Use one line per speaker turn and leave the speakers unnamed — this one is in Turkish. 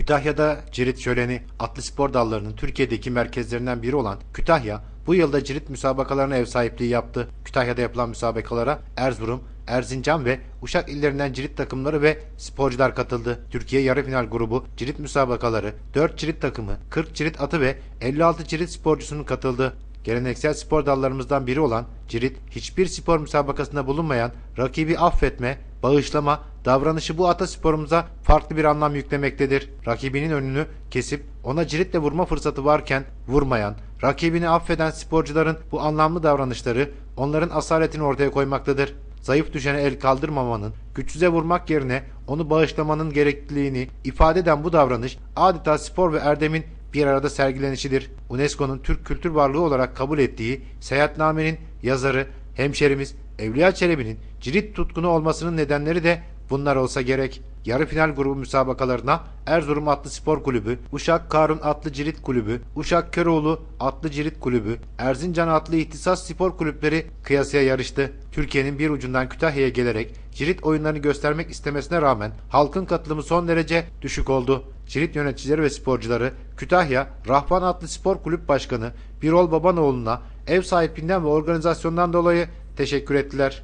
Kütahya'da Cirit Şöleni atlı spor dallarının Türkiye'deki merkezlerinden biri olan Kütahya bu yılda cirit müsabakalarına ev sahipliği yaptı. Kütahya'da yapılan müsabakalara Erzurum, Erzincan ve Uşak illerinden cirit takımları ve sporcular katıldı. Türkiye yarı final grubu cirit müsabakaları 4 cirit takımı, 40 cirit atı ve 56 cirit sporcusunun katıldı. Geleneksel spor dallarımızdan biri olan cirit, hiçbir spor müsabakasında bulunmayan rakibi affetme, bağışlama, davranışı bu atasporumuza farklı bir anlam yüklemektedir. Rakibinin önünü kesip ona ciritle vurma fırsatı varken vurmayan, rakibini affeden sporcuların bu anlamlı davranışları onların asaletini ortaya koymaktadır. Zayıf düşene el kaldırmamanın, güçsüze vurmak yerine onu bağışlamanın gerekliliğini ifade eden bu davranış adeta spor ve erdemin bir arada sergilenişidir. UNESCO'nun Türk kültür varlığı olarak kabul ettiği Seyahatname'nin yazarı, hemşerimiz Evliya Çelebi'nin cirit tutkunu olmasının nedenleri de bunlar olsa gerek. Yarı final grubu müsabakalarına Erzurum Atlı Spor Kulübü, Uşak Karun Atlı Cirit Kulübü, Uşak Köroğlu Atlı Cirit Kulübü, Erzincan Atlı İhtisas Spor Kulüpleri kıyasıya yarıştı. Türkiye'nin bir ucundan Kütahya'ya gelerek cirit oyunlarını göstermek istemesine rağmen halkın katılımı son derece düşük oldu. Cirit yöneticileri ve sporcuları Kütahya Rahvan Atlı Spor Kulüp Başkanı Birol Babanoğlu'na ev sahipliğinden ve organizasyondan dolayı teşekkür ettiler.